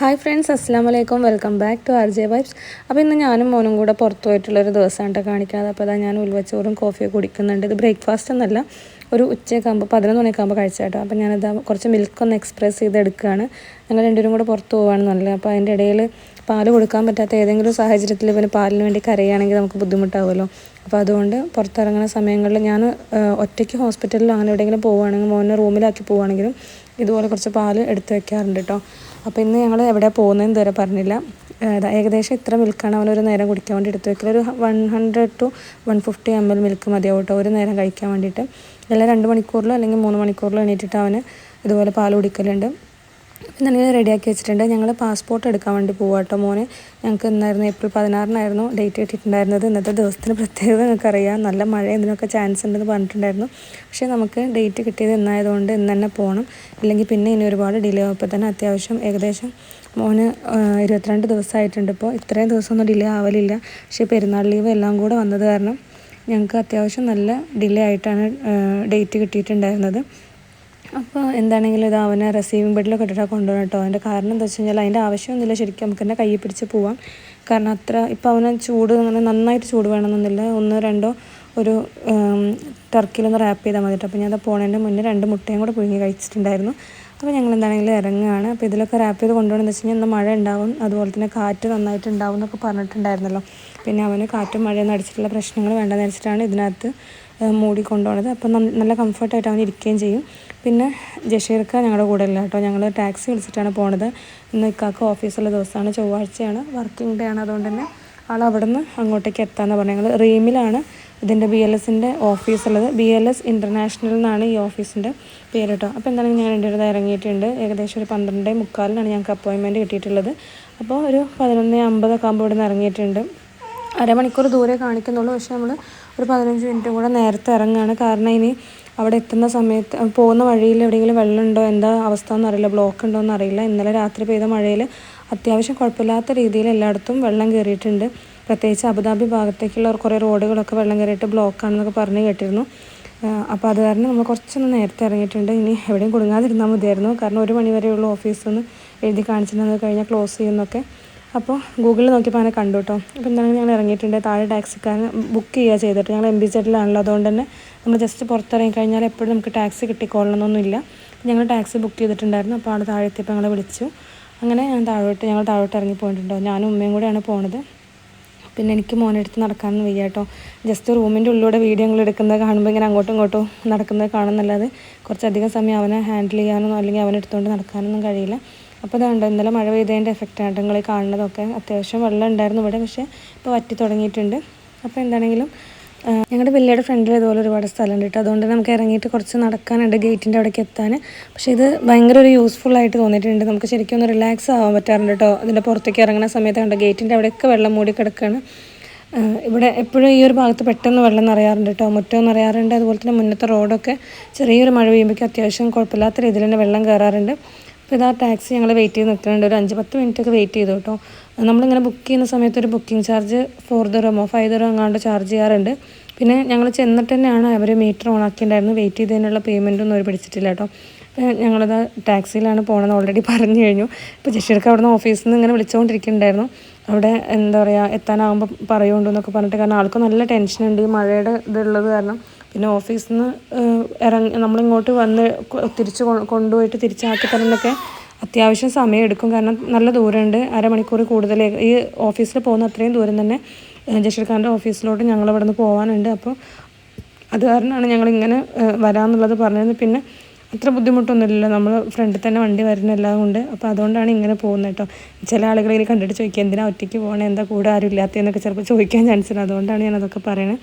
Hi friends അസ്സാം വലൈക്കും welcome back to R J vibes അപ്പോൾ ഇന്ന് ഞാനും മോനും കൂടെ പുറത്തു പോയിട്ടുള്ളൊരു ദിവസമാണ് കേട്ടോ കാണിക്കാതെ. അപ്പോൾ അതാ ഞാൻ ഉൽവച്ചോറും കോഫിയൊക്കെ കുടിക്കുന്നുണ്ട്. ഇത് ബ്രേക്ക്ഫാസ്റ്റ് എന്നല്ല ഒരു ഉച്ചയൊക്കെ ആകുമ്പോൾ പതിനൊന്ന് മണിയൊക്കെ ആകുമ്പോൾ കഴിച്ചാട്ടോ അപ്പോൾ ഞാനത് കുറച്ച് മിൽക്ക് ഒന്ന് എക്സ്പ്രസ് ചെയ്ത് എടുക്കുകയാണ് ഞങ്ങൾ രണ്ടുപേരും കൂടെ പുറത്ത് പോകുകയാണെന്നല്ലേ അപ്പോൾ അതിന്റെ ഇടയിൽ പാൽ കൊടുക്കാൻ പറ്റാത്ത ഏതെങ്കിലും സാഹചര്യത്തിൽ ഇവന് പാലിന് വേണ്ടി കരയുകയാണെങ്കിൽ നമുക്ക് ബുദ്ധിമുട്ടാവുമല്ലോ. അപ്പോൾ അതുകൊണ്ട് പുറത്തിറങ്ങുന്ന സമയങ്ങളിൽ ഞാൻ ഒറ്റയ്ക്ക് ഹോസ്പിറ്റലിലോ അങ്ങനെ എവിടെയെങ്കിലും പോവുകയാണെങ്കിൽ മോനെ റൂമിലാക്കി പോവുകയാണെങ്കിലും ഇതുപോലെ കുറച്ച് പാൽ എടുത്ത് വെക്കാറുണ്ട് കേട്ടോ. അപ്പോൾ ഇന്ന് ഞങ്ങൾ എവിടെ പോകുന്നതെന്ന് ഇതുവരെ പറഞ്ഞില്ല. ഏകദേശം ഇത്ര മിൽക്കാണ് അവൻ ഒരു നേരം കുടിക്കാൻ വേണ്ടി എടുത്ത് വെക്കൽ ഒരു one hundred to one fifty M L milk മതിയാവും കേട്ടോ ഒരു നേരം കഴിക്കാൻ വേണ്ടിയിട്ട്. എല്ലാ രണ്ട് മണിക്കൂറിലോ അല്ലെങ്കിൽ മൂന്ന് മണിക്കൂറിലോ എണീറ്റിട്ട് അവന് ഇതുപോലെ പാൽ കുടിക്കലുണ്ട്. പിന്നെ റെഡിയാക്കി വെച്ചിട്ടുണ്ട്. ഞങ്ങൾ പാസ്പോർട്ട് എടുക്കാൻ വേണ്ടി പോവാം കേട്ടോ മോനെ. ഞങ്ങൾക്ക് ഇന്നായിരുന്നു ഏപ്രിൽ പതിനാറിനായിരുന്നു ഡേറ്റ് കിട്ടിയിട്ടുണ്ടായിരുന്നത്. ഇന്നത്തെ ദിവസത്തിന് പ്രത്യേകത നിങ്ങൾക്കറിയാം. നല്ല മഴ ഇതിനൊക്കെ ചാൻസ് ഉണ്ടെന്ന് പറഞ്ഞിട്ടുണ്ടായിരുന്നു. പക്ഷേ നമുക്ക് ഡേറ്റ് കിട്ടിയത് ഇന്നായതുകൊണ്ട് ഇന്ന് തന്നെ പോകണം ഇല്ലെങ്കിൽ പിന്നെ ഇനി ഒരുപാട് ഡിലേ ആവും. ഇപ്പോൾ തന്നെ അത്യാവശ്യം ഏകദേശം മോന് ഇരുപത്തിരണ്ട് ദിവസമായിട്ടുണ്ട് ഇപ്പോൾ. ഇത്രയും ദിവസമൊന്നും ഡിലേ ആവലില്ല. പക്ഷേ പെരുന്നാൾ ലീവ് എല്ലാം കൂടെ വന്നത് കാരണം ഞങ്ങൾക്ക് അത്യാവശ്യം നല്ല ഡിലേ ആയിട്ടാണ് ഡേറ്റ് കിട്ടിയിട്ടുണ്ടായിരുന്നത്. അപ്പോൾ എന്താണെങ്കിലും ഇത് അവനെ റിസീവിംഗ് ബെഡിലൊക്കെ ഇട്ടിട്ടാണ് കൊണ്ടുപോകണം കേട്ടോ അതിന്റെ കാരണം എന്താ വെച്ച് കഴിഞ്ഞാൽ അതിന്റെ ആവശ്യമൊന്നുമില്ല. ശരിക്കും നമുക്ക് എന്നെ കയ്യിൽ പിടിച്ച് പോവാം. കാരണം അത്ര ഇപ്പോൾ അവന് ചൂട് അങ്ങനെ നന്നായിട്ട് ചൂട് വേണമെന്നൊന്നുമില്ല. ഒന്നോ രണ്ടോ ഒരു ടർക്കിലൊന്ന് റാപ്പ് ചെയ്താൽ മതിട്ട്. അപ്പോൾ ഞാൻ പോണതിന്റെ മുന്നേ രണ്ട് മുട്ടയും കൂടെ പുഴുങ്ങി കഴിച്ചിട്ടുണ്ടായിരുന്നു. അപ്പോൾ ഞങ്ങൾ എന്താണെങ്കിലും ഇറങ്ങുകയാണ് അപ്പോൾ ഇതിലൊക്കെ റാപ്പ് ചെയ്ത് കൊണ്ടുപോകണമെന്ന് വെച്ച് കഴിഞ്ഞാൽ ഇന്ന് മഴ ഉണ്ടാവും. അതുപോലെ തന്നെ കാറ്റ് നന്നായിട്ട് ഉണ്ടാവും എന്നൊക്കെ പറഞ്ഞിട്ടുണ്ടായിരുന്നല്ലോ. പിന്നെ അവന് കാറ്റും മഴയൊന്നും അടിച്ചിട്ടുള്ള പ്രശ്നങ്ങൾ വേണ്ടെന്ന് വെച്ചിട്ടാണ് ഇതിനകത്ത് മൂടി കൊണ്ടുപോകണത് അപ്പോൾ നല്ല കംഫർട്ടായിട്ട് അവൻ ഇരിക്കുകയും ചെയ്യും. പിന്നെ ജഷീർക്ക ഞങ്ങളുടെ കൂടെ ഇല്ല കേട്ടോ. ഞങ്ങൾ ടാക്സി വിളിച്ചിട്ടാണ് പോണത്. ഇന്ന് ഇക്കാക്ക് ഓഫീസുള്ള ദിവസമാണ്. ചൊവ്വാഴ്ചയാണ് വർക്കിംഗ് ഡേ ആണ്. അതുകൊണ്ട് തന്നെ ആൾ അവിടെ നിന്ന് അങ്ങോട്ടേക്ക് എത്താമെന്ന് പറഞ്ഞു ഞങ്ങൾ റീമിലാണ് ഇതിന്റെ ബി എൽ എസിന്റെ ഓഫീസ് ഉള്ളത് ബി എൽ എസ് ഇന്റർനാഷണൽ എന്നാണ് ഈ ഓഫീസിന്റെ പേര് കേട്ടോ. അപ്പോൾ എന്തായാലും ഞാൻ എന്റെ അടുത്ത് ഇറങ്ങിയിട്ടുണ്ട്. ഏകദേശം ഒരു പന്ത്രണ്ട് മുക്കാലിനാണ് ഞങ്ങൾക്ക് അപ്പോയിൻമെന്റ് കിട്ടിയിട്ടുള്ളത്. അപ്പോൾ ഒരു പതിനൊന്ന് അമ്പതൊക്കെ ആകുമ്പോൾ ഇവിടെ നിന്ന് ഇറങ്ങിയിട്ടുണ്ട്. അരമണിക്കൂർ ദൂരെ കാണിക്കുന്നുള്ളൂ. പക്ഷേ നമ്മൾ ഒരു പതിനഞ്ച് മിനിറ്റും കൂടെ നേരത്തെ ഇറങ്ങുകയാണ് കാരണം ഇനി അവിടെ എത്തുന്ന സമയത്ത് പോകുന്ന വഴിയിൽ എവിടെയെങ്കിലും വെള്ളമുണ്ടോ എന്താ അവസ്ഥ എന്നറിയില്ല ബ്ലോക്ക് ഉണ്ടോ എന്നറിയില്ല ഇന്നലെ രാത്രി പെയ്ത മഴയിൽ അത്യാവശ്യം കുഴപ്പമില്ലാത്ത രീതിയിൽ എല്ലായിടത്തും വെള്ളം കയറിയിട്ടുണ്ട്. പ്രത്യേകിച്ച് അബുദാബി ഭാഗത്തേക്കുള്ള കുറേ റോഡുകളൊക്കെ വെള്ളം കയറിയിട്ട് ബ്ലോക്കാണെന്നൊക്കെ പറഞ്ഞ് കേട്ടിരുന്നു. അപ്പോൾ അത് കാരണം നമ്മൾ കുറച്ചൊന്ന് നേരത്തെ ഇറങ്ങിയിട്ടുണ്ട്. ഇനി എവിടെയും കുടുങ്ങാതിരുന്നാൽ മതിയായിരുന്നു. കാരണം ഒരു മണി വരെയുള്ള ഓഫീസൊന്ന് എഴുതി കാണിച്ചിട്ടുണ്ടെന്ന് കഴിഞ്ഞാൽ ക്ലോസ് ചെയ്യുന്നൊക്കെ. അപ്പോൾ ഗൂഗിളിൽ നോക്കിയപ്പോൾ അങ്ങനെ കണ്ടു കേട്ടോ. അപ്പോൾ എന്താണെങ്കിലും ഞങ്ങൾ ഇറങ്ങിയിട്ടുണ്ട്. താഴെ ടാക്സിക്കാരൻ ബുക്ക് ചെയ്യുക ചെയ്തിട്ട് ഞങ്ങൾ എം ബി സെറ്റിലാണല്ലോ അതുകൊണ്ട് തന്നെ നമ്മൾ ജസ്റ്റ് പുറത്തിറങ്ങി കഴിഞ്ഞാൽ എപ്പോഴും നമുക്ക് ടാക്സി കിട്ടിക്കൊള്ളണമെന്നൊന്നുമില്ല ഞങ്ങൾ ടാക്സി ബുക്ക് ചെയ്തിട്ടുണ്ടായിരുന്നു അപ്പോൾ ആൾ താഴെ എത്തിയപ്പോൾ ഞങ്ങളെ വിളിച്ചു. അങ്ങനെ ഞാൻ താഴോട്ട് ഞങ്ങൾ താഴോട്ട് ഇറങ്ങി പോയിട്ടുണ്ടോ? ഞാനും ഉമ്മയും കൂടെയാണ് പോണത്. പിന്നെ എനിക്ക് മോനെടുത്ത് നടക്കാനൊന്നും വയ്യ കേട്ടോ. ജസ്റ്റ് റൂമിന്റെ ഉള്ളിലൂടെ വീഡിയോ ഞങ്ങൾ എടുക്കുന്നത് കാണുമ്പോൾ ഇങ്ങനെ അങ്ങോട്ടും ഇങ്ങോട്ടും നടക്കുന്നത് കാണുന്നല്ലാതെ കുറച്ചധികം സമയം അവനെ ഹാൻഡിൽ ചെയ്യാനോ അല്ലെങ്കിൽ അവനെ എടുത്തുകൊണ്ട് നടക്കാനൊന്നും കഴിയില്ല. അപ്പോൾ ഇതുണ്ട് ഇന്നലെ മഴ പെയ്തതിന്റെ എഫക്റ്റ് ആണ് നിങ്ങൾ കാണുന്നതൊക്കെ. അത്യാവശ്യം വെള്ളം ഉണ്ടായിരുന്നു ഇവിടെ പക്ഷേ ഇപ്പോൾ വറ്റി തുടങ്ങിയിട്ടുണ്ട്. അപ്പോൾ എന്താണെങ്കിലും ഞങ്ങളുടെ വില്ലയുടെ ഫ്രണ്ടിൽ ഇതുപോലെ ഒരുപാട് സ്ഥലമുണ്ട് കേട്ടോ അതുകൊണ്ട് നമുക്ക് ഇറങ്ങിയിട്ട് കുറച്ച് നടക്കാനുണ്ട് ഗേറ്റിന്റെ അവിടേക്ക് എത്താൻ. പക്ഷേ ഇത് ഭയങ്കര ഒരു യൂസ്ഫുൾ ആയിട്ട് തോന്നിയിട്ടുണ്ട്. നമുക്ക് ശരിക്കും ഒന്ന് റിലാക്സ് ആവാൻ പറ്റാറുണ്ട് കേട്ടോ അതിന്റെ പുറത്തേക്ക് ഇറങ്ങുന്ന സമയത്ത് കണ്ടോ ഗേറ്റിന്റെ അവിടെയൊക്കെ വെള്ളം മൂടി കിടക്കുകയാണ് ഇവിടെ എപ്പോഴും ഈ ഒരു ഭാഗത്ത് പെട്ടെന്ന് വെള്ളം നിറയാറുണ്ട് കേട്ടോ മുറ്റവും നിറയാറുണ്ട്. അതുപോലെ തന്നെ മുന്നത്തെ റോഡൊക്കെ ചെറിയൊരു മഴ പെയ്യുമ്പോഴേക്കും അത്യാവശ്യം കുഴപ്പമില്ലാത്ത രീതിയിൽ തന്നെ വെള്ളം കയറാറുണ്ട് അപ്പോൾ ഇതാ ടാക്സി ഞങ്ങൾ വെയിറ്റ് ചെയ്ത് നിൽക്കുന്നുണ്ട്. ഒരു അഞ്ച് പത്ത് മിനിറ്റ് ഒക്കെ വെയിറ്റ് ചെയ്തു കേട്ടോ. നമ്മളിങ്ങനെ ബുക്ക് ചെയ്യുന്ന സമയത്ത് ഒരു ബുക്കിംഗ് ചാർജ് ഫോർ ദറമോ ഫൈവ് ദറോ എങ്ങാണ്ട് ചാർജ് ചെയ്യാറുണ്ട്. പിന്നെ ഞങ്ങൾ ചെന്നിട്ട് തന്നെയാണ് അവർ മീറ്റർ ഓൺ ആക്കിയിട്ടുണ്ടായിരുന്നു വെയിറ്റ് ചെയ്തതിനുള്ള പേയ്മെന്റൊന്നും അവർ പിടിച്ചിട്ടില്ല കേട്ടോ. ഞങ്ങളത് ടാക്സിയിലാണ് പോകണമെന്ന് ഓൾറെഡി പറഞ്ഞു കഴിഞ്ഞു. ഇപ്പോൾ ജഷീർക്ക് അവിടെ നിന്ന് ഓഫീസിൽ നിന്ന് ഇങ്ങനെ വിളിച്ചുകൊണ്ടിരിക്കുന്നുണ്ടായിരുന്നു അവിടെ എന്താ പറയുക എത്താനാകുമ്പോൾ പറയുണ്ടോ എന്നൊക്കെ പറഞ്ഞിട്ട് കാരണം ആൾക്ക് നല്ല ടെൻഷനുണ്ട് ഈ മഴയുടെ ഇതുള്ളത് കാരണം പിന്നെ ഓഫീസിൽ നിന്ന് ഇറങ്ങി നമ്മളിങ്ങോട്ട് വന്ന് തിരിച്ച് കൊണ്ടുപോയിട്ട് തിരിച്ചാക്കി തരുന്നൊക്കെ അത്യാവശ്യം സമയം എടുക്കും കാരണം നല്ല ദൂരമുണ്ട് അരമണിക്കൂർ കൂടുതൽ ഈ ഓഫീസിൽ പോകുന്ന അത്രയും ദൂരം തന്നെ ജഷീർ ഖാന്റെ ഓഫീസിലോട്ട് ഞങ്ങൾ ഇവിടെ നിന്ന് പോകാനുണ്ട് അപ്പോൾ അത് കാരണമാണ് ഞങ്ങളിങ്ങനെ വരാമെന്നുള്ളത് പറഞ്ഞത് പിന്നെ അത്ര ബുദ്ധിമുട്ടൊന്നുമില്ലല്ലോ. നമ്മൾ ഫ്രണ്ടിൽ തന്നെ വണ്ടി വരുന്ന എല്ലാം കൊണ്ട് അപ്പോൾ അതുകൊണ്ടാണ് ഇങ്ങനെ പോകുന്നത് കേട്ടോ. ചില ആളുകൾ ഇങ്ങനെ കണ്ടിട്ട് ചോദിക്കുക എന്തിനാ ഒറ്റയ്ക്ക് പോകണേ എന്താ കൂടെ ആരും ഇല്ലാത്തതെന്നൊക്കെ ചിലപ്പോൾ ചോദിക്കാൻ ചാൻസ് ഉണ്ട്. അതുകൊണ്ടാണ് ഞാൻ അതൊക്കെ പറയുന്നത്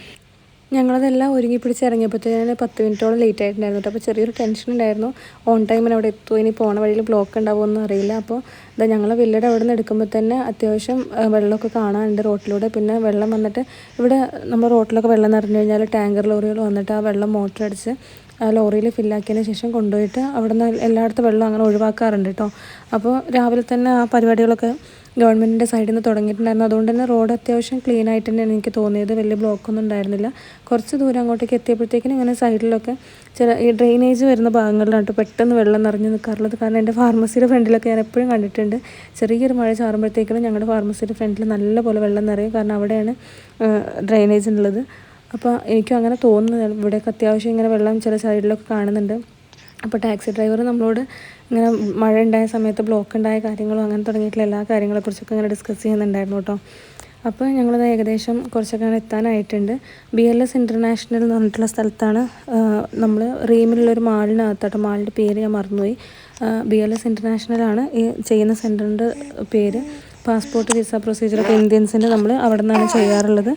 ഞങ്ങളതെല്ലാം ഒരുങ്ങി പിടിച്ച് ഇറങ്ങിയപ്പോഴത്തേന് പത്ത് മിനിറ്റോളം ലേറ്റ് ആയിട്ടുണ്ടായിരുന്നു അപ്പോൾ ചെറിയൊരു ടെൻഷൻ ഉണ്ടായിരുന്നു. ഓൺ ടൈമിന് അവിടെ എത്തുമോ ഇനി പോണ വഴിയിൽ ബ്ലോക്ക് ഉണ്ടാവുമെന്ന് അറിയില്ല. അപ്പോൾ ഇതാ ഞങ്ങൾ വില്ലയുടെ അവിടെ നിന്ന് എടുക്കുമ്പോൾ തന്നെ അത്യാവശ്യം വെള്ളമൊക്കെ കാണാനുണ്ട് റോട്ടിലൂടെ. പിന്നെ വെള്ളം വന്നിട്ട് ഇവിടെ നമ്മൾ റോട്ടിലൊക്കെ വെള്ളം നിറഞ്ഞു കഴിഞ്ഞാൽ ടാങ്കർ ലോറികൾ വന്നിട്ട് ആ വെള്ളം മോട്ടർ അടിച്ച് ആ ലോറിയിൽ ഫില്ലാക്കിയതിന് ശേഷം കൊണ്ടുപോയിട്ട് അവിടെ നിന്ന് എല്ലായിടത്തും വെള്ളം അങ്ങനെ ഒഴിവാക്കാറുണ്ട് കേട്ടോ. അപ്പോൾ രാവിലെ തന്നെ ആ പരിപാടികളൊക്കെ ഗവൺമെന്റിന്റെ സൈഡിൽ നിന്ന് തുടങ്ങിയിട്ടുണ്ടായിരുന്നു. അതുകൊണ്ട് തന്നെ റോഡ് അത്യാവശ്യം ക്ലീൻ ആയിട്ട് തന്നെയാണ് എനിക്ക് തോന്നിയത്. വലിയ ബ്ലോക്കൊന്നും ഉണ്ടായിരുന്നില്ല. കുറച്ച് ദൂരം അങ്ങോട്ടേക്ക് എത്തിയപ്പോഴത്തേക്കിനും ഇങ്ങനെ സൈഡിലൊക്കെ ചില ഈ ഡ്രെയിനേജ് വരുന്ന ഭാഗങ്ങളിലാണ് പെട്ടെന്ന് വെള്ളം നിറഞ്ഞു നിൽക്കാറുള്ളത് കാരണം എന്റെ ഫാർമസിയുടെ ഫ്രണ്ടിലൊക്കെ ഞാൻ എപ്പോഴും കണ്ടിട്ടുണ്ട്. ചെറിയൊരു മഴ ചാറുമ്പോഴത്തേക്കിനും ഞങ്ങളുടെ ഫാർമസിയുടെ ഫ്രണ്ടിൽ നല്ലപോലെ വെള്ളം നിറയും. കാരണം അവിടെയാണ് ഡ്രെയിനേജ് ഉള്ളത്. അപ്പോൾ എനിക്കും അങ്ങനെ തോന്നുന്നത്. ഇവിടെയൊക്കെ അത്യാവശ്യം ഇങ്ങനെ വെള്ളം ചില സൈഡിലൊക്കെ കാണുന്നുണ്ട്. അപ്പോൾ ടാക്സി ഡ്രൈവർ നമ്മളോട് ഇങ്ങനെ മഴ ഉണ്ടായ സമയത്ത് ബ്ലോക്ക് ഉണ്ടായ കാര്യങ്ങളും അങ്ങനെ തുടങ്ങിയിട്ടുള്ള എല്ലാ കാര്യങ്ങളെക്കുറിച്ചൊക്കെ ഇങ്ങനെ ഡിസ്കസ് ചെയ്യുന്നുണ്ടായിരുന്നു കേട്ടോ. അപ്പോൾ ഞങ്ങളത് ഏകദേശം കുറച്ചൊക്കെ അങ്ങനെ എത്താനായിട്ടുണ്ട്. ബി എൽ എസ് ഇന്റർനാഷണൽ എന്ന് പറഞ്ഞിട്ടുള്ള സ്ഥലത്താണ് നമ്മൾ റീമിലുള്ളൊരു മാളിനകത്തോട്ടോ മാളിന്റെ പേര് ഞാൻ മറന്നുപോയി. ബി എൽ എസ് ഇന്റർനാഷണലാണ് ഈ ചെയ്യുന്ന സെന്ററിന്റെ പേര്. പാസ്പോർട്ട് വിസ പ്രൊസീജിയറൊക്കെ ഇന്ത്യൻസിന്റെ നമ്മൾ അവിടെ നിന്നാണ് ചെയ്യാറുള്ളത്.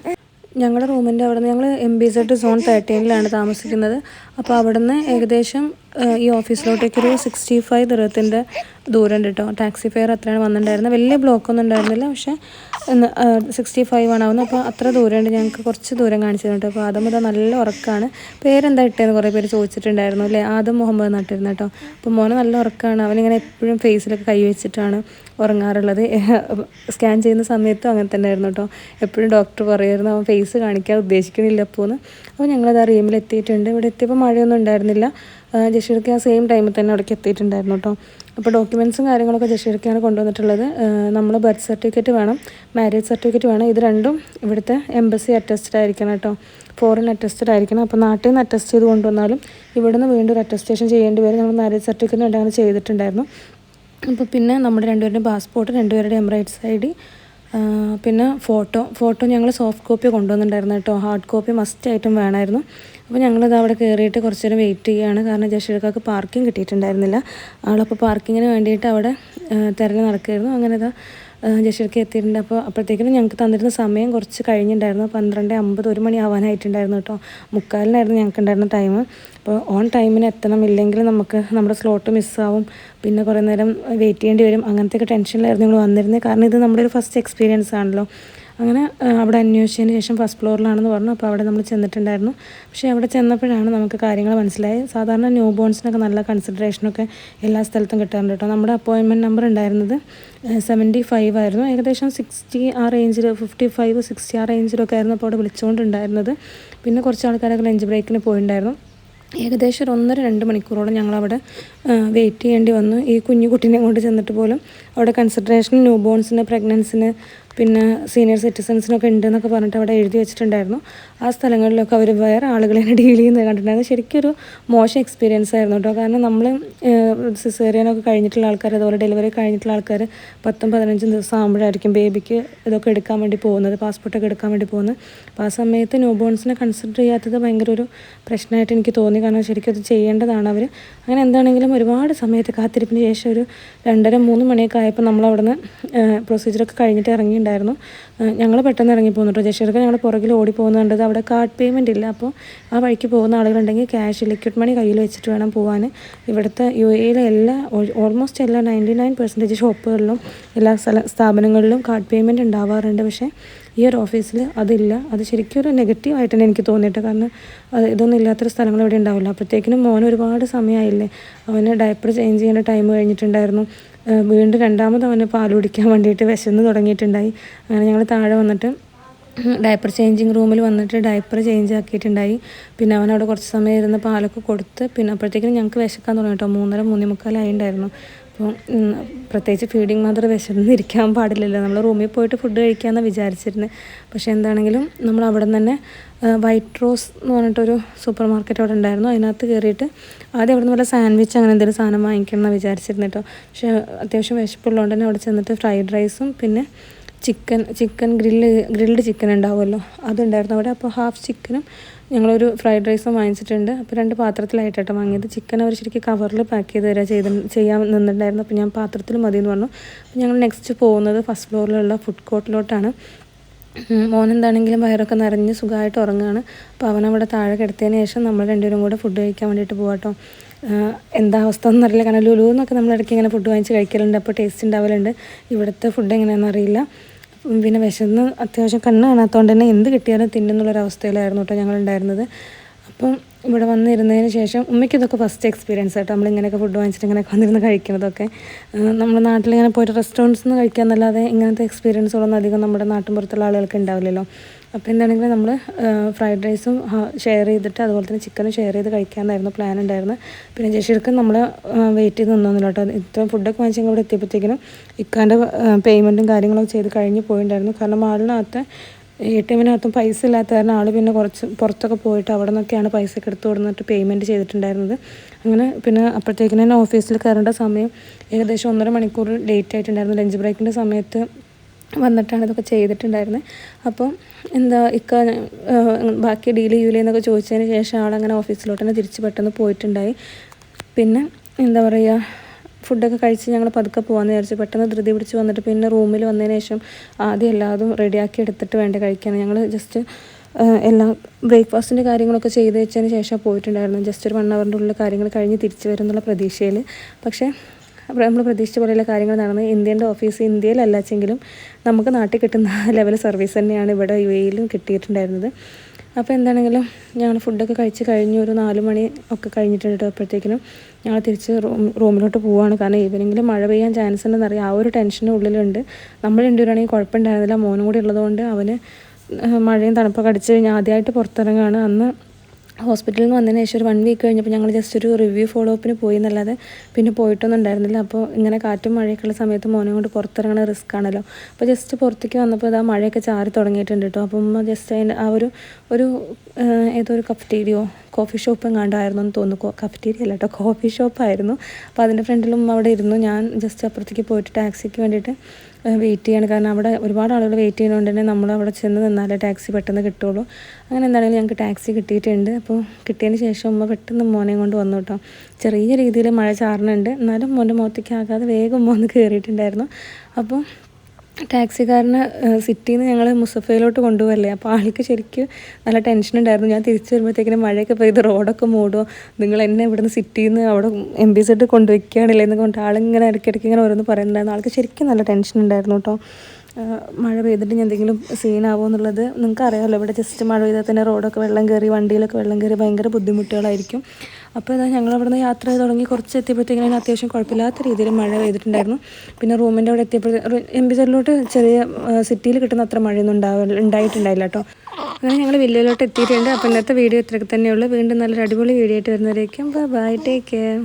ഞങ്ങളുടെ റൂമിന്റെ അവിടെ നിന്ന് ഞങ്ങൾ എം ബി സെഡ് സോൺ തേർട്ടീനിലാണ് താമസിക്കുന്നത്. അപ്പോൾ അവിടെ നിന്ന് ഏകദേശം ഈ ഓഫീസിലോട്ടേക്കൊരു സിക്സ്റ്റി ഫൈവ് ദൂരത്തിന്റെ ദൂരമുണ്ട് കേട്ടോ ടാക്സി ഫെയർ അത്രയാണ് വന്നിട്ടുണ്ടായിരുന്നത്. വലിയ ബ്ലോക്കൊന്നും ഉണ്ടായിരുന്നില്ല. പക്ഷേ സിക്സ്റ്റി ഫൈവ് ആണ് ആവുന്നത് അപ്പോൾ അത്ര ദൂരമുണ്ട്. ഞങ്ങൾക്ക് കുറച്ച് ദൂരം കാണിച്ചിരുന്നുണ്ട് അപ്പോൾ ആദം മുതൽ നല്ല ഉറക്കമാണ് പേരെന്താ ഇട്ടേന്ന് കുറേ പേര് ചോദിച്ചിട്ടുണ്ടായിരുന്നു അല്ലേ? ആദം മുഹമ്മദ് നട്ടിരുന്നു കേട്ടോ. അപ്പോൾ മോനെ നല്ല ഉറക്കമാണ് അവനിങ്ങനെ എപ്പോഴും ഫേസിലൊക്കെ കൈ വെച്ചിട്ടാണ് ഉറങ്ങാറുള്ളത്. സ്കാൻ ചെയ്യുന്ന സമയത്തും അങ്ങനെ തന്നെ ആയിരുന്നു കേട്ടോ. എപ്പോഴും ഡോക്ടർ പറയുമായിരുന്നു അവൻ ഫേസ് കാണിക്കാൻ ഉദ്ദേശിക്കുന്നില്ല അപ്പോൾ അപ്പോൾ ഞങ്ങളത് ആ റീമിൽ എത്തിയിട്ടുണ്ട്. ഇവിടെ എത്തിയപ്പോൾ മഴയൊന്നും ഉണ്ടായിരുന്നില്ല. ജഷീർക്ക് ആ സെയിം ടൈമിൽ തന്നെ അവിടേക്ക് എത്തിയിട്ടുണ്ടായിരുന്നു കേട്ടോ അപ്പോൾ ഡോക്യുമെൻസും കാര്യങ്ങളൊക്കെ ജഷീർക്കാണ് കൊണ്ടുവന്നിട്ടുള്ളത്. നമ്മൾ ബർത്ത് സർട്ടിഫിക്കറ്റ് വേണം മാരേജ് സർട്ടിഫിക്കറ്റ് വേണം. ഇത് രണ്ടും ഇവിടുത്തെ എംബസി അറ്റസ്റ്റഡ് ആയിരിക്കണം കേട്ടോ ഫോറിൻ അറ്റസ്റ്റഡ് ആയിരിക്കണം. അപ്പോൾ നാട്ടിൽ നിന്ന് അറ്റസ്റ്റ് ചെയ്ത് കൊണ്ടുവന്നാലും ഇവിടുന്ന് വീണ്ടും ഒരു അറ്റസ്റ്റേഷൻ ചെയ്യേണ്ടി വരും. നമ്മൾ മാരേജ് സർട്ടിഫിക്കറ്റ് വേണ്ടി അങ്ങനെ ചെയ്തിട്ടുണ്ടായിരുന്നു. അപ്പോൾ പിന്നെ നമ്മുടെ രണ്ടുപേരുടെയും പാസ്പോർട്ട് രണ്ടുപേരുടെയും എംബ്രൈഡ്സ് ഐ ഡി പിന്നെ ഫോട്ടോ ഫോട്ടോ ഞങ്ങൾ സോഫ്റ്റ് കോപ്പി കൊണ്ടുവന്നിട്ടുണ്ടായിരുന്നു കേട്ടോ. ഹാർഡ് കോപ്പി മസ്റ്റ് ആയിട്ടും വേണമായിരുന്നു. അപ്പോൾ ഞങ്ങളിത് അവിടെ കയറിയിട്ട് കുറച്ച് നേരം വെയിറ്റ് ചെയ്യുകയാണ്. കാരണം ജഷീർക്കാക്ക് പാർക്കിംഗ് കിട്ടിയിട്ടുണ്ടായിരുന്നില്ല. ആളപ്പോൾ പാർക്കിങ്ങിന് വേണ്ടിയിട്ട് അവിടെ തിരഞ്ഞു നടക്കുമായിരുന്നു അങ്ങനെ ഇതാ ജഷീർക്ക് എത്തിയിട്ടുണ്ട്. അപ്പോൾ അപ്പോഴത്തേക്കിനും ഞങ്ങൾക്ക് തന്നിരുന്ന സമയം കുറച്ച് കഴിഞ്ഞിട്ടുണ്ടായിരുന്നു. പന്ത്രണ്ട് അമ്പത് ഒരു മണി ആവാനായിട്ടുണ്ടായിരുന്നു കേട്ടോ. മുക്കാലിനായിരുന്നു ഞങ്ങൾക്ക് ഉണ്ടായിരുന്ന ടൈം അപ്പോൾ ഓൺ ടൈമിന് എത്തണം. ഇല്ലെങ്കിൽ നമുക്ക് നമ്മുടെ സ്ലോട്ട് മിസ്സാവും പിന്നെ കുറേ നേരം വെയിറ്റ് ചെയ്യേണ്ടി വരും. അങ്ങനത്തെയൊക്കെ ടെൻഷനിലായിരുന്നു ഞങ്ങൾ വന്നിരുന്നത്. കാരണം ഇത് നമ്മുടെ ഒരു ഫസ്റ്റ് എക്സ്പീരിയൻസ് ആണല്ലോ. അങ്ങനെ അവിടെ അന്വേഷിച്ചതിന് ശേഷം ഫസ്റ്റ് ഫ്ലോറിലാണെന്ന് പറഞ്ഞു. അപ്പോൾ അവിടെ നമ്മൾ ചെന്നിട്ടുണ്ടായിരുന്നു. പക്ഷേ അവിടെ ചെന്നപ്പോഴാണ് നമുക്ക് കാര്യങ്ങൾ മനസ്സിലായത്. സാധാരണ ന്യൂ ബോൺസിനൊക്കെ നല്ല കൺസിഡറേഷനൊക്കെ എല്ലാ സ്ഥലത്തും കിട്ടാറുണ്ട് കേട്ടോ. നമ്മുടെ അപ്പോയിൻമെന്റ് നമ്പർ ഉണ്ടായിരുന്നത് സെവന്റി ഫൈവ് ആയിരുന്നു. ഏകദേശം സിക്സ്റ്റി ആ റേഞ്ചിൽ ഫിഫ്റ്റി ഫൈവ് സിക്സ്റ്റി ആ റേഞ്ചിലൊക്കെ ആയിരുന്നു അപ്പോൾ അവിടെ വിളിച്ചുകൊണ്ടുണ്ടായിരുന്നത് പിന്നെ കുറച്ച് ആൾക്കാരൊക്കെ ലഞ്ച് ബ്രേക്കിന് പോയിട്ടുണ്ടായിരുന്നു ഏകദേശം ഒരു ഒന്നര രണ്ട് മണിക്കൂറോളം ഞങ്ങളവിടെ വെയിറ്റ് ചെയ്യേണ്ടി വന്നു. ഈ കുഞ്ഞു കുട്ടീനെ കൊണ്ട് ചെന്നിട്ട് പോലും അവിടെ കൺസിഡറേഷൻ ന്യൂ ബോൺസിന് പ്രഗ്നൻസിന് പിന്നെ സീനിയർ സിറ്റിസൺസിനൊക്കെ ഉണ്ടെന്നൊക്കെ പറഞ്ഞിട്ട് അവിടെ എഴുതി വെച്ചിട്ടുണ്ടായിരുന്നു. ആ സ്ഥലങ്ങളിലൊക്കെ അവർ വേറെ ആളുകളെ ഡീൽ ചെയ്യുന്നത് കണ്ടിട്ടുണ്ടായിരുന്നു. ശരിക്കും ഒരു മോശം എക്സ്പീരിയൻസ് ആയിരുന്നു കേട്ടോ. കാരണം നമ്മൾ സിസേറിയനൊക്കെ കഴിഞ്ഞിട്ടുള്ള ആൾക്കാർ അതുപോലെ ഡെലിവറി കഴിഞ്ഞിട്ടുള്ള ആൾക്കാർ പത്തും പതിനഞ്ചും ദിവസം ആകുമ്പോഴായിരിക്കും ബേബിക്ക് ഇതൊക്കെ എടുക്കാൻ വേണ്ടി പോകുന്നത് പാസ്പോർട്ടൊക്കെ എടുക്കാൻ വേണ്ടി പോകുന്നത്. അപ്പോൾ ആ സമയത്ത് ന്യൂ ബോൺസിനെ കൺസിഡർ ചെയ്യാത്തത് ഭയങ്കര ഒരു പ്രശ്നമായിട്ട് എനിക്ക് തോന്നി. കാരണം ശരിക്കും അത് ചെയ്യേണ്ടതാണ് അവർ അങ്ങനെ എന്താണെങ്കിലും ഒരുപാട് സമയത്ത് കാത്തിരിപ്പിന് ശേഷം ഒരു രണ്ടര മൂന്ന് മണിയൊക്കെ ആയപ്പോൾ നമ്മളവിടുന്ന് പ്രൊസീജിയറൊക്കെ കഴിഞ്ഞിട്ട് ഇറങ്ങിയിട്ടുണ്ടായിരുന്നു ഞങ്ങൾ പെട്ടെന്ന് ഇറങ്ങി പോകുന്നുണ്ട് ജഷീർക്ക് ഞങ്ങൾ പുറകിൽ ഓടി പോകുന്നുണ്ടത് അവിടെ കാർഡ് പേയ്മെന്റ് ഇല്ല. അപ്പോൾ ആ വഴിക്ക് പോകുന്ന ആളുകളുണ്ടെങ്കിൽ ക്യാഷ് ലിക്വിഡ് മണി കയ്യിൽ വെച്ചിട്ട് വേണം പോകാൻ ഇവിടുത്തെ യു എയിലെ എല്ലാ ഓൾമോസ്റ്റ് എല്ലാ നയന്റി നയൻ പെർസെന്റേജ് ഷോപ്പുകളിലും എല്ലാ സ്ഥല സ്ഥാപനങ്ങളിലും കാർഡ് പേയ്മെന്റ് ഉണ്ടാവാറുണ്ട്. പക്ഷേ ഈ ഒരു ഓഫീസിൽ അതില്ല. അത് ശരിക്കും ഒരു നെഗറ്റീവായിട്ട് തന്നെ എനിക്ക് തോന്നിയിട്ട്. കാരണം ഇതൊന്നും ഇല്ലാത്തൊരു സ്ഥലങ്ങൾ ഇവിടെ ഉണ്ടാവില്ല. അപ്പോഴത്തേക്കിനും മോൻ ഒരുപാട് സമയമായില്ലേ അവന് ഡയപ്പർ ചേഞ്ച് ചെയ്യേണ്ട ടൈം കഴിഞ്ഞിട്ടുണ്ടായിരുന്നു. വീണ്ടും രണ്ടാമത് അവന് പാൽ കുടിക്കാൻ വേണ്ടിയിട്ട് വിശന്ന് തുടങ്ങിയിട്ടുണ്ടായി. അങ്ങനെ ഞങ്ങൾ താഴെ വന്നിട്ട് ഡയപ്പർ ചേഞ്ചിങ് റൂമിൽ വന്നിട്ട് ഡയപ്പർ ചേഞ്ച് ആക്കിയിട്ടുണ്ടായി. പിന്നെ അവൻ അവിടെ കുറച്ച് സമയം ഇരുന്ന് പാലൊക്കെ കൊടുത്ത് പിന്നെ അപ്പോഴത്തേക്കും ഞങ്ങൾക്ക് വിശക്കാൻ തുടങ്ങി കേട്ടോ. മൂന്നര മൂന്നേ മുക്കാലായി ഉണ്ടായിരുന്നു. അപ്പോൾ പ്രത്യേകിച്ച് ഫീഡിങ് മദർ വിശന്നിരിക്കാൻ പാടില്ലല്ലോ. നമ്മൾ റൂമിൽ പോയിട്ട് ഫുഡ് കഴിക്കാമെന്ന് വിചാരിച്ചിരുന്നത് പക്ഷേ എന്താണെങ്കിലും നമ്മൾ അവിടെ തന്നെ വൈറ്റ് റോസ് എന്ന് പറഞ്ഞിട്ടൊരു സൂപ്പർ മാർക്കറ്റ് അവിടെ ഉണ്ടായിരുന്നു. അതിനകത്ത് കയറിയിട്ട് ആദ്യം അവിടെ നിന്ന് വല്ല സാൻഡ്വിച്ച് അങ്ങനെ എന്തെങ്കിലും സാധനം വാങ്ങിക്കണം എന്ന് വിചാരിച്ചിരുന്നു കേട്ടോ പക്ഷേ അത്യാവശ്യം വിശപ്പുള്ളതുകൊണ്ട് തന്നെ അവിടെ ചെന്നിട്ട് ഫ്രൈഡ് റൈസും പിന്നെ chicken chicken grill grilled chicken ഉണ്ടാവുമല്ലോ. അതുണ്ടായിരുന്നു. അവിടെ അപ്പോൾ ഹാഫ് ചിക്കനും ഞങ്ങളൊരു ഫ്രൈഡ് റൈസും വാങ്ങിച്ചിട്ടുണ്ട്. അപ്പോൾ രണ്ട് പാത്രത്തിലായിട്ടാണ് വാങ്ങിയത്. ചിക്കൻ അവർ ശരിക്കും കവറിൽ പാക്ക് ചെയ്ത് തരാ ചെയ്ത് ചെയ്യാൻ നിന്നിട്ടുണ്ടായിരുന്നു. അപ്പോൾ ഞാൻ പാത്രത്തിൽ മതി എന്ന് പറഞ്ഞു. അപ്പോൾ ഞങ്ങൾ നെക്സ്റ്റ് പോകുന്നത് ഫസ്റ്റ് ഫ്ലോറിലുള്ള ഫുഡ് കോർട്ടിലോട്ടാണ് മോൻ എന്താണെങ്കിലും വയറൊക്കെ നിറഞ്ഞ് സുഖമായിട്ട് ഉറങ്ങുകയാണ്. അപ്പോൾ അവൻ അവിടെ താഴെ കിടത്തിയതിന് ശേഷം നമ്മൾ രണ്ടുപേരും കൂടെ ഫുഡ് കഴിക്കാൻ വേണ്ടിയിട്ട് പോകാട്ടോ എന്താ അവസ്ഥ എന്നറിയില്ല കാരണം ലുലു എന്നൊക്കെ നമ്മൾ ഇടയ്ക്ക് ഇങ്ങനെ ഫുഡ് വാങ്ങിച്ച് കഴിക്കലുണ്ട്. അപ്പോൾ ടേസ്റ്റ് ഉണ്ടാവലുണ്ട്. ഇവിടുത്തെ ഫുഡ് എങ്ങനെയാണെന്ന് അറിയില്ല. പിന്നെ വിശന്ന് അത്യാവശ്യം കണ്ണ് കാണാത്തതുകൊണ്ട് തന്നെ എന്ത് കിട്ടിയാലും തിന്നുന്നുള്ളൊരവസ്ഥയിലായിരുന്നു കേട്ടോ ഞങ്ങളുണ്ടായിരുന്നത്. അപ്പം ഇവിടെ വന്നിരുന്നതിന് ശേഷം ഉമ്മയ്ക്ക് ഇതൊക്കെ ഫസ്റ്റ് എക്സ്പീരിയൻസ് ആയിട്ട് നമ്മളിങ്ങനെയൊക്കെ ഫുഡ് വാങ്ങിച്ചിട്ട് ഇങ്ങനെയൊക്കെ വന്നിരുന്ന് കഴിക്കുന്നതൊക്കെ. നമ്മുടെ നാട്ടിൽ ഇങ്ങനെ പോയിട്ട് റെസ്റ്റോറന്റ്സിൽ നിന്ന് കഴിക്കാന്നല്ലാതെ ഇങ്ങനത്തെ എക്സ്പീരിയൻസുകളൊന്നും അധികം നമ്മുടെ നാട്ടിൻ പുറത്തുള്ള ആളുകൾക്ക് ഉണ്ടാവില്ലല്ലോ. അപ്പോൾ എന്താണെങ്കിലും നമ്മൾ ഫ്രൈഡ് റൈസും ഷെയർ ചെയ്തിട്ട് അതുപോലെ തന്നെ ചിക്കനും ഷെയർ ചെയ്ത് കഴിക്കാമെന്നായിരുന്നു പ്ലാൻ ഉണ്ടായിരുന്നത്. പിന്നെ ജഷീർക്കും നമ്മൾ വെയിറ്റ് ചെയ്ത് നിന്നൊന്നുമില്ല കേട്ടോ. ഇത്രയും ഫുഡൊക്കെ വാങ്ങിച്ച് ഇവിടെ എത്തിയപ്പോഴത്തേക്കിനും ഇക്കാന്റെ പേയ്മെന്റും കാര്യങ്ങളൊക്കെ ചെയ്ത് കഴിഞ്ഞ് പോയിട്ടുണ്ടായിരുന്നു കാരണം ആളിനകത്ത് എ ടി എമ്മിനകത്തും പൈസ ഇല്ലാത്ത കാരണം ആൾ പിന്നെ കുറച്ച് പുറത്തൊക്കെ പോയിട്ട് അവിടെ നിന്നൊക്കെയാണ് പൈസ ഒക്കെ എടുത്ത് കൊടുത്തിട്ട് പേയ്മെന്റ് ചെയ്തിട്ടുണ്ടായിരുന്നത്. അങ്ങനെ പിന്നെ അപ്പോഴത്തേക്കിന് തന്നെ ഓഫീസിൽ കയറേണ്ട സമയം ഏകദേശം ഒന്നര മണിക്കൂർ ലേറ്റ് ആയിട്ടുണ്ടായിരുന്നു. ലഞ്ച് ബ്രേക്കിന്റെ സമയത്ത് വന്നിട്ടാണ് ഇതൊക്കെ ചെയ്തിട്ടുണ്ടായിരുന്നത് അപ്പം എന്താ ഇക്ക ബാക്കി ഡീൽ ചെയ്യൂലേ എന്നൊക്കെ ചോദിച്ചതിന് ശേഷം ആളങ്ങനെ ഓഫീസിലോട്ട് തന്നെ തിരിച്ച് പെട്ടെന്ന് പോയിട്ടുണ്ടായി. പിന്നെ എന്താ പറയുക ഫുഡൊക്കെ കഴിച്ച് ഞങ്ങൾ പതുക്കെ പോകാമെന്ന് വിചാരിച്ചു. പെട്ടെന്ന് ധൃതി പിടിച്ച് വന്നിട്ട് പിന്നെ റൂമിൽ വന്നതിന് ശേഷം ആദ്യം എല്ലാതും റെഡിയാക്കി എടുത്തിട്ട് വേണ്ട കഴിക്കാൻ ഞങ്ങൾ ജസ്റ്റ് എല്ലാം ബ്രേക്ക്ഫാസ്റ്റിന്റെ കാര്യങ്ങളൊക്കെ ചെയ്ത് വെച്ചതിന് ശേഷം പോയിട്ടുണ്ടായിരുന്നു. ജസ്റ്റ് ഒരു വൺ അവറിന്റെ ഉള്ളിൽ കാര്യങ്ങൾ കഴിഞ്ഞ് തിരിച്ചു വരും എന്നുള്ള പ്രതീക്ഷയിൽ. പക്ഷേ നമ്മൾ പ്രതീക്ഷിച്ച പോലെയുള്ള കാര്യങ്ങൾ നടന്ന് ഇന്ത്യന്റെ ഓഫീസ് ഇന്ത്യയിലല്ലാച്ചെങ്കിലും നമുക്ക് നാട്ടിൽ കിട്ടുന്ന ലെവൽ സർവീസ് തന്നെയാണ് ഇവിടെ യു എയിലും കിട്ടിയിട്ടുണ്ടായിരുന്നത്. അപ്പോൾ എന്താണെങ്കിലും ഞങ്ങൾ ഫുഡൊക്കെ കഴിച്ച് കഴിഞ്ഞ് ഒരു നാല് മണി ഒക്കെ കഴിഞ്ഞിട്ടുണ്ട് അപ്പോഴത്തേക്കിനും ഞങ്ങൾ തിരിച്ച് റൂം റൂമിലോട്ട് പോവുകയാണ്. കാരണം ഈവനിങ്ങിൽ മഴ പെയ്യാൻ ചാൻസ് ഉണ്ടെന്ന് അറിയാം. ആ ഒരു ടെൻഷന്റെ ഉള്ളിലുണ്ട്. നമ്മൾ രണ്ടുപേരാണെങ്കിൽ കുഴപ്പമുണ്ടായിരുന്നില്ല. മോനും കൂടി ഉള്ളതുകൊണ്ട് അവന് മഴയും തണുപ്പൊക്കെ അടിച്ച് കഴിഞ്ഞാൽ ആദ്യമായിട്ട് പുറത്തിറങ്ങുകയാണ്. അന്ന് ഹോസ്പിറ്റലിൽ നിന്ന് വന്നതിന് ശേഷം ഒരു വൺ വീക്ക് കഴിഞ്ഞപ്പോൾ ഞങ്ങൾ ജസ്റ്റ് ഒരു റിവ്യൂ ഫോളോ അപ്പിന് പോയി എന്നല്ലാതെ പിന്നെ പോയിട്ടൊന്നും ഉണ്ടായിരുന്നില്ല. അപ്പോൾ ഇങ്ങനെ കാറ്റും മഴയൊക്കെ ഉള്ള സമയത്ത് മോനെ കൊണ്ട് പുറത്തിറങ്ങണ റിസ്ക് ആണല്ലോ. അപ്പോൾ ജസ്റ്റ് പുറത്തേക്ക് വന്നപ്പോൾ ഇതാ മഴയൊക്കെ ചാറി തുടങ്ങിയിട്ടുണ്ട് കേട്ടോ. അപ്പം ഉമ്മ ജസ്റ്റ് അതിന്റെ ആ ഒരു ഒരു ഏതോ ഒരു കഫ്റ്റീരിയോ കോഫി ഷോപ്പ് എങ്ങാണ്ടായിരുന്നു എന്ന് തോന്നുന്നു. കഫ്റ്റീരിയ അല്ല കേട്ടോ കോഫി ഷോപ്പായിരുന്നു അപ്പോൾ അതിന്റെ ഫ്രണ്ടിലും അവിടെ ഇരുന്നു. ഞാൻ ജസ്റ്റ് അപ്പുറത്തേക്ക് പോയിട്ട് ടാക്സിക്ക് വേണ്ടിയിട്ട് വെയിറ്റ് ചെയ്യാണ്. കാരണം അവിടെ ഒരുപാട് ആളുകൾ വെയിറ്റ് ചെയ്യുന്നതുകൊണ്ട് തന്നെ നമ്മൾ അവിടെ ചെന്ന് നിന്നാലേ ടാക്സി പെട്ടെന്ന് കിട്ടുള്ളൂ. അങ്ങനെ എന്താണെങ്കിലും ഞങ്ങൾക്ക് ടാക്സി കിട്ടിയിട്ടുണ്ട്. അപ്പോൾ കിട്ടിയതിന് ശേഷം ഉമ്മ പെട്ടെന്ന് മോനെയും കൊണ്ട് വന്നു കേട്ടോ. ചെറിയ രീതിയിൽ മഴ ചാറുന്നുണ്ട്. എന്നാലും മോന്റെ മുഖത്തേക്ക് ആകാതെ വേഗം മോന്ന് കയറിയിട്ടുണ്ടായിരുന്നു അപ്പോൾ ടാക്സിക്കാരന് സിറ്റിയിൽ നിന്ന് ഞങ്ങൾ മുസഫയിലോട്ട് കൊണ്ടുപോകല്ലേ അപ്പോൾ ആൾക്ക് ശരിക്കും നല്ല ടെൻഷൻ ഉണ്ടായിരുന്നു. ഞാൻ തിരിച്ചു വരുമ്പോഴത്തേക്കിനും മഴയൊക്കെ പെയ്ത് റോഡൊക്കെ മൂടുമോ നിങ്ങൾ എന്നെ ഇവിടുന്ന് സിറ്റിയിൽ നിന്ന് അവിടെ എം ബി സെഡ് കൊണ്ടുവയ്ക്കുകയാണില്ലേ എന്ന് കൊണ്ട് ആളിങ്ങനെ ഇടയ്ക്കിടയ്ക്ക് ഇങ്ങനെ ഓരോന്ന് പറയുന്നുണ്ടായിരുന്നു. ആൾക്ക് ശരിക്കും നല്ല ടെൻഷൻ ഉണ്ടായിരുന്നു കേട്ടോ. മഴ പെയ്തിട്ട് ഇനി എന്തെങ്കിലും സീനാവോ എന്നുള്ളത് നിങ്ങൾക്ക് അറിയാമല്ലോ ഇവിടെ ജസ്റ്റ് മഴ പെയ്താൽ തന്നെ റോഡൊക്കെ വെള്ളം കയറി വണ്ടിയിലൊക്കെ വെള്ളം കയറി ഭയങ്കര ബുദ്ധിമുട്ടുകളായിരിക്കും. അപ്പോൾ ഇതാ ഞങ്ങൾ അവിടെ നിന്ന് യാത്ര ചെയ്ത് തുടങ്ങി. കുറച്ച് എത്തിയപ്പോഴത്തേക്കിനും അത്യാവശ്യം കുഴപ്പമില്ലാത്ത രീതിയിൽ മഴ പെയ്തിട്ടുണ്ടായിരുന്നു. പിന്നെ റൂമിന്റെ അവിടെ എത്തിയപ്പോൾ എം ബി ചെറിലോട്ട് ചെറിയ സിറ്റിയിൽ കിട്ടുന്ന അത്ര മഴയൊന്നും ഉണ്ടാവില്ല ഉണ്ടായിട്ടുണ്ടായില്ല കേട്ടോ. അങ്ങനെ ഞങ്ങൾ വില്ലയിലോട്ട് എത്തിയിട്ടുണ്ട്. അപ്പോൾ ഇന്നത്തെ വീഡിയോ ഇത്രയൊക്കെ തന്നെയുള്ളൂ. വീണ്ടും നല്ലൊരു അടിപൊളി വീഡിയോ ആയിട്ട് വരുന്നവരേക്കും. Bye take care